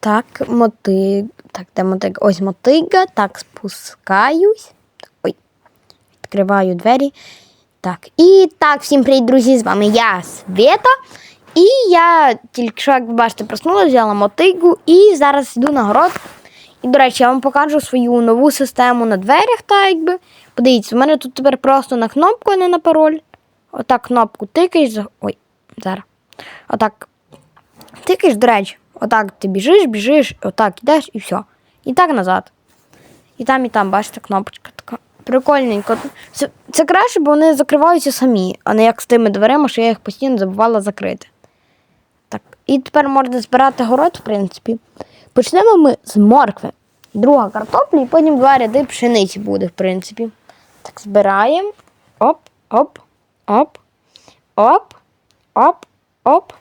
Так, мотиг. Так, де мотига? Ось мотига. Так, спускаюсь. Ой. Відкриваю двері. Так. І так, всім привіт, друзі! З вами я, Света. І я тільки що, як ви бачите, проснулася, взяла мотигу і зараз йду на город. І, до речі, я вам покажу свою нову систему на дверях, так якби. Подивіться, у мене тут тепер просто на кнопку, а не на пароль. Отак кнопку тикаєш. Ой, зараз. Отак тикаєш, до речі, отак ти біжиш, біжиш, отак ідеш і все. І так назад. І там, і там, бачите, кнопочка така. Прикольненько. Це, це краще, бо вони закриваються самі, а не як з тими дверима, що я їх постійно забувала закрити. Так, і тепер можна збирати город, в принципі. Почнемо ми з моркви. Друга картопля, і потім два ряди пшениці буде, в принципі. Так, збираємо. Оп, оп, оп, оп, оп, оп.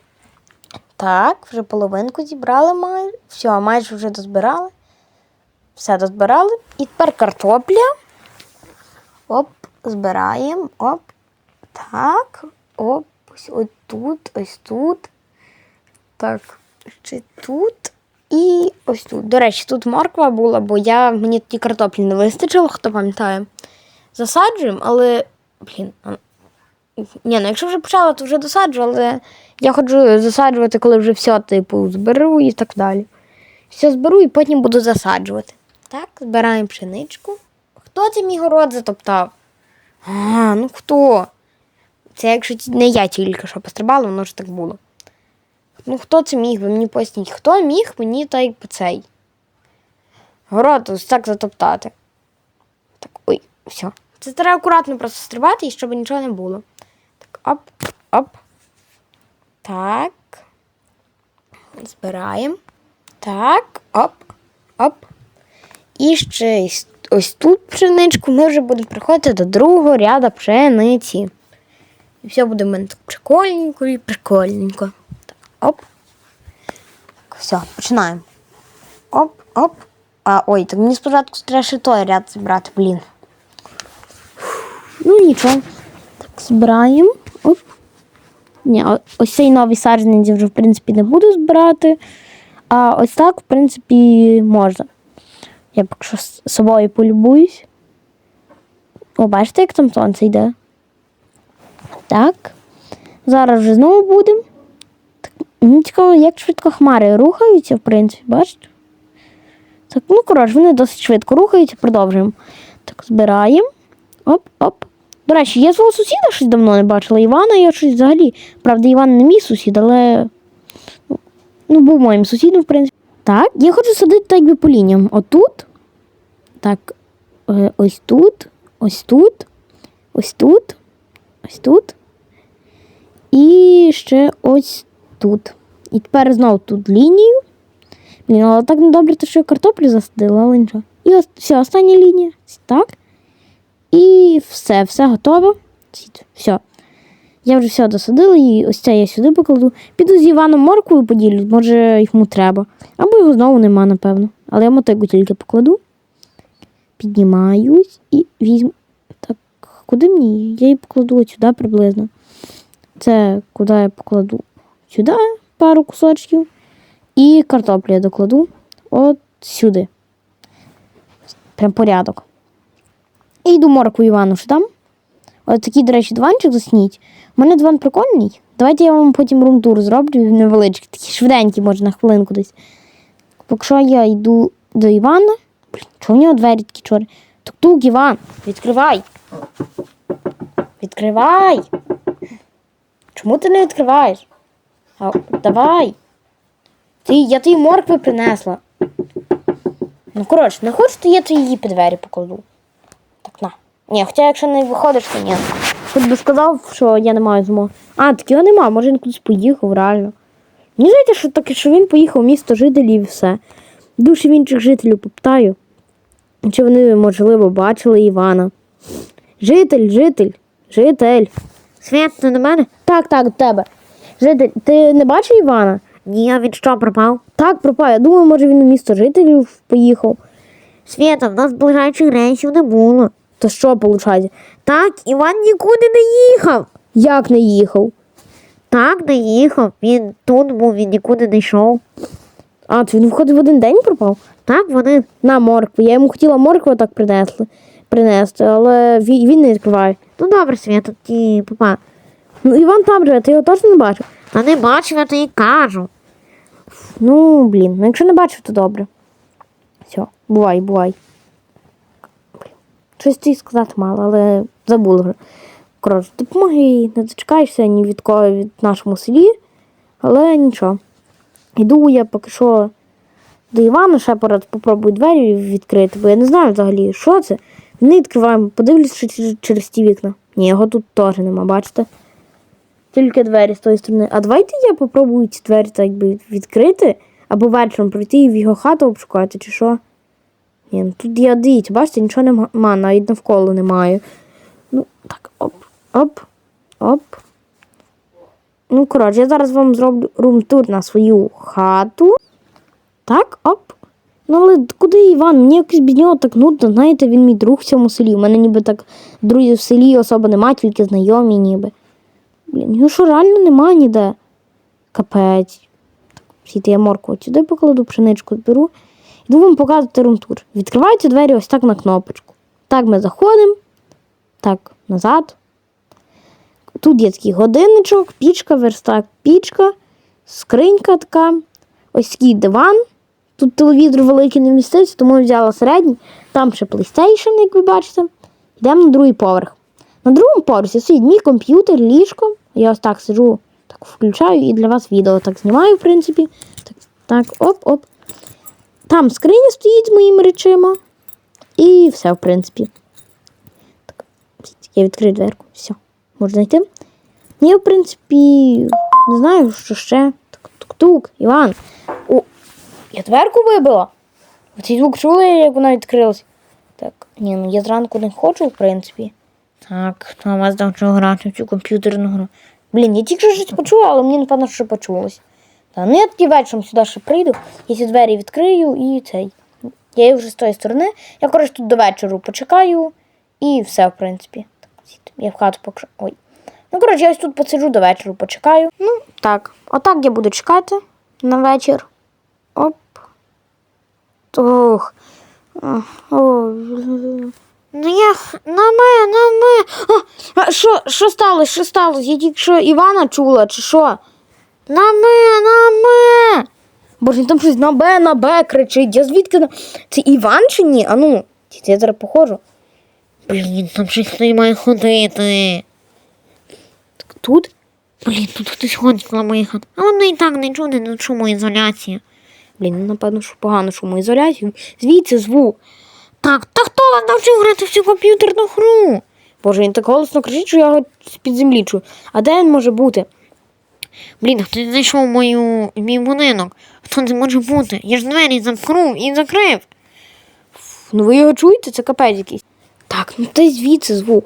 Так, вже половинку зібрали майже. Все, майже вже дозбирали. Все дозбирали. І тепер картопля. Оп, збираємо. Оп. Так. Оп. Ось, ось тут, ось тут. Так, ще тут. І ось тут. До речі, тут морква була, бо я, мені тоді картоплі не вистачило, хто пам'ятає. Засаджуємо, але. Блін. Ні, ну якщо вже почала, то вже досаджу, але я ходжу засаджувати, коли вже все, типу, зберу і так далі. Все зберу і потім буду засаджувати. Так, збираємо пшеничку. Хто це мій город затоптав? А, ну хто? Це якщо не я тільки що пострибала, воно ж так було. Ну, хто це міг? Ви мені поясніть, хто міг мені по цей? Город ось так затоптати. Так, ой, все. Це треба акуратно просто стрибати, і щоб нічого не було. Оп, оп. Так. Збираємо. Так, оп, оп. І ще ось- ось тут пшеничку ми вже будемо приходити до другого ряду пшениці. І все буде в мене так прикольненько і прикольненько. Так, оп. Так, все, починаємо. Оп, оп. А, ой, так мені спочатку треба ще той ряд зібрати, блін. Ну нічого. Так, збираємо. Оп. Ні, ось цей новий саджанець вже, в принципі, не буду збирати. А ось так, в принципі, можна. Я поки з собою полюбуюсь. О, бачите, як там сонце йде? Так. Зараз вже знову будемо. Мені цікаво, як швидко хмари рухаються, в принципі, бачите? Так, ну коротше, вони досить швидко рухаються, продовжуємо. Так, збираємо. Оп, оп. До речі, я свого сусіда щось давно не бачила. Івана я щось взагалі. Правда, Іван не мій сусід, але ну, ну, був моїм сусідом, в принципі. Так, я хочу садити так би по лініям. Отут. Так, е, ось тут, ось тут, ось тут, ось тут. І ще ось тут. І тепер знову тут лінію. Блін, але так недобре, те, що я картоплю засадила, але нічого. І ось все, остання лінія. Так. І все, все готово. Все. Я вже все досадила, і ось це я сюди покладу. Піду з Іваном морквою поділю, може йому треба. Або його знову нема, напевно. Але я мотику тільки покладу. Піднімаюсь і візьму. Так, куди мені? Я її покладу от сюди приблизно. Це куди я покладу? Сюди пару кусочків. І картоплю я докладу от сюди. Прям порядок. І йду моркву Івану ще дам. Ось такий, до речі, диванчик засніть. У мене диван прикольний. Давайте я вам потім румтур зроблю невеличкий, такий швиденький, може, на хвилинку десь. Поки що я йду до Івана. Блін, чого в нього двері такі чорні? Тук-тук, Іван, відкривай. Відкривай. Чому ти не відкриваєш? А, давай. Ти, я тобі моркви принесла. Ну, коротше, не хочеш, то я то її під двері покладу. На. Ні, хоча якщо не виходиш, то ні. Хоч би сказав, що я не маю змоги. А, так його нема, може він кудись поїхав, реально. Мені здається, що таке, що він поїхав в місто жителів і все. Душі в інших жителів попитаю. Чи вони, можливо, бачили Івана. Житель, житель, житель. Це до мене? Так, так, до тебе. Житель, ти не бачив Івана? Ні, а він що, пропав? Так, пропав. Я думаю, може він у місто жителів поїхав. Свята, в нас ближайших рейсів не було. То що виходить? Так, Іван нікуди не їхав. Як не їхав? Так, не їхав. Він тут був, він нікуди не йшов. А, це він виходить в один день пропав? Так, вони. На моркву. Я йому хотіла моркву так принесли, принести, але він, він не відкриває. Ну добре, Свята, ті, папа. Ну, Іван там живе, ти його точно не бачив? Та не бачив, я тобі кажу. Ну, блін, ну якщо не бачив, то добре. Все, бувай, бувай. Щось тобі сказати мало, але забула вже. Коротше, допомоги, не дочекаєшся ні від кого від нашому селі, але нічого. Іду я поки що до Івана ще порад попробую двері відкрити, бо я не знаю взагалі, що це. Не відкриваємо, подивлюсь через- через ті вікна. Ні, його тут теж нема, бачите? Тільки двері з тої сторони. А давайте я попробую ці двері так би відкрити, або вечором прийти і в його хату обшукати, чи що. Ні, ну тут я дивіться, бачите, нічого нема, навіть навколо немає. Ну, так, оп, оп, оп. Ну, коротше, я зараз вам зроблю рум-тур на свою хату. Так, оп. Ну, але куди Іван? Мені якось без нього так нудно, знаєте, він мій друг в цьому селі. У мене ніби так друзів в селі особо нема, тільки знайомі ніби. Блін, його що реально нема ніде. Капець. Так, сіти я морку сюди покладу, пшеничку зберу. Йду вам показувати румтур. Відкриваються двері ось так на кнопочку. Так ми заходимо. Так, назад. Тут є такий годинничок, пічка, верстак, пічка, скринька така, ось такий диван. Тут телевізор великий не вміститься, тому я взяла середній. Там ще PlayStation, як ви бачите. Йдемо на другий поверх. На другому поверсі стоїть мій комп'ютер, ліжко. Я ось так сиджу, так включаю і для вас відео так знімаю, в принципі. Так, так, оп-оп. Там скриня стоїть з моїми речима. І все, в принципі. Так, я відкрию дверку. Все, можна йти. Ну, Я, в принципі, не знаю, що ще. Тук-тук, Іван. О, я дверку вибила. Цей звук чули, як вона відкрилась? Так, ні, ну я зранку не хочу, в принципі. Так, хто вас навчив грати в цю комп'ютерну гру? Блін, я тільки щось почула, але мені напевно, що почулось. Та, ну я тоді вечором сюди ще прийду, я ці двері відкрию і цей. Я їх вже з тої сторони. Я коротше тут до вечора почекаю і все, в принципі. Я в хату поки. Ой. Ну, коротше, я ось тут посиджу до вечора, почекаю. Ну, так. Отак я буду чекати на вечір. Оп. Ох. Ну я на мене, на мене. Що сталося? Що сталося? Я тільки що Івана чула, чи що? На мене, на мене. Боже, він там щось на Б, на Б кричить. Я звідки? на- Це Іван чи ні? А ну, я зараз походжу. Блін, там щось не має ходити. Так тут? Блін, тут хтось ходить моїх хат. А воно і так не чуде, ну чому ізоляція? Блін, ну напевно, що погано шумоізоляцію. Звідси звук. Так, та хто вас навчив грати в цю комп'ютерну гру? Боже, він так голосно кричить, що я його з-під землі чую. А де він може бути? Блін, хтось знайшов мою мій будинок. Хто це може бути? Я ж двері замкнув і закрив. Ну ви його чуєте? Це капець якийсь. Так, ну ти звідси звук.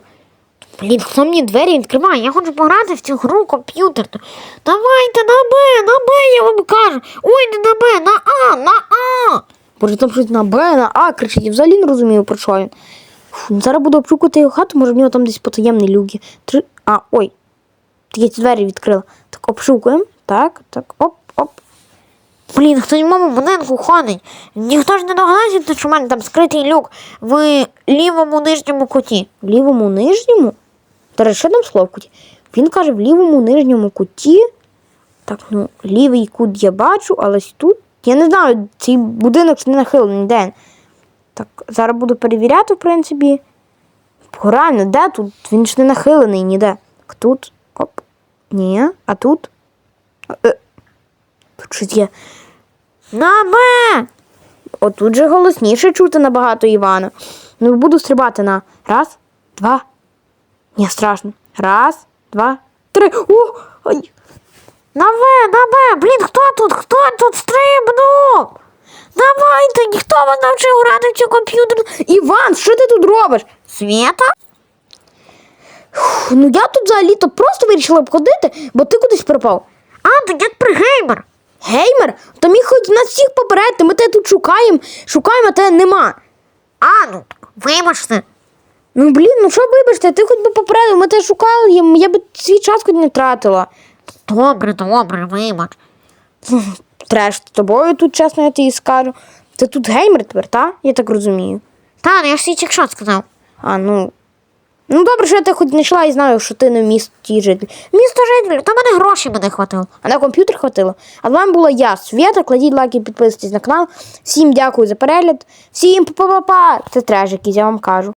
Блін, хто мені двері відкриває? Я хочу пограти в цю гру комп'ютерну. Давайте на Б, на Б, я вам кажу. Ой, не на Б, на А, на А. Боже, там щось на Б, на А кричить. Я взагалі не розумію, про що він. Фу, ну, зараз буду обшукувати його хату, може в нього там десь потаємні люки. Три. А, ой. Я ці двері відкрила. Так, обшукуємо. Так, так, оп, оп. Блін, хтось в моєму будинку ходить. Ніхто ж не догадався, що в мене там скритий люк в лівому нижньому куті. В лівому нижньому? Та що там слово в куті? Він каже, в лівому нижньому куті. Так, ну, лівий кут я бачу, але ось тут. Я не знаю, цей будинок не нахилений, де. Так, зараз буду перевіряти, в принципі. Реально, де тут? Він ж не нахилений ніде. Тут. Оп. Ні, а тут. Е, Тут щось є. На Б! Отут же голосніше чути набагато Івана. Ну, буду стрибати на раз, два. Ні, страшно. Раз, два, три. О! Ай. На В! Блін, хто тут? Хто тут стрибнув? Давайте, ніхто вас навчив грати в цю комп'ютерну. Іван, що ти тут робиш? Свята? Ну я тут взагалі-то просто вирішила обходити, бо ти кудись пропав. А, ти як пригеймер. Геймер, то міг хоч нас всіх попередити, ми тебе тут шукаємо, шукаємо, а тебе нема. А, ну, вибачте. Ну блін, ну що вибачте, ти хоч би попередив, ми тебе шукали, я- я би свій час хоч не тратила. Добре, добре, вибач. треш з тобою тут, чесно, я тобі скажу. Ти тут геймер тепер, та? Я так розумію. Та, ну я ж тільки що сказав. А, ну. Ну, добре, що я тебе хоч знайшла і знаю, що ти не місті житель. Місто житель, то мене грошей би хватило. А на комп'ютер хватило. А з вами була я, Свята. Кладіть лайки, підписуйтесь на канал. Всім дякую за перегляд. Всім па-па-па. Це треш якийсь, я вам кажу.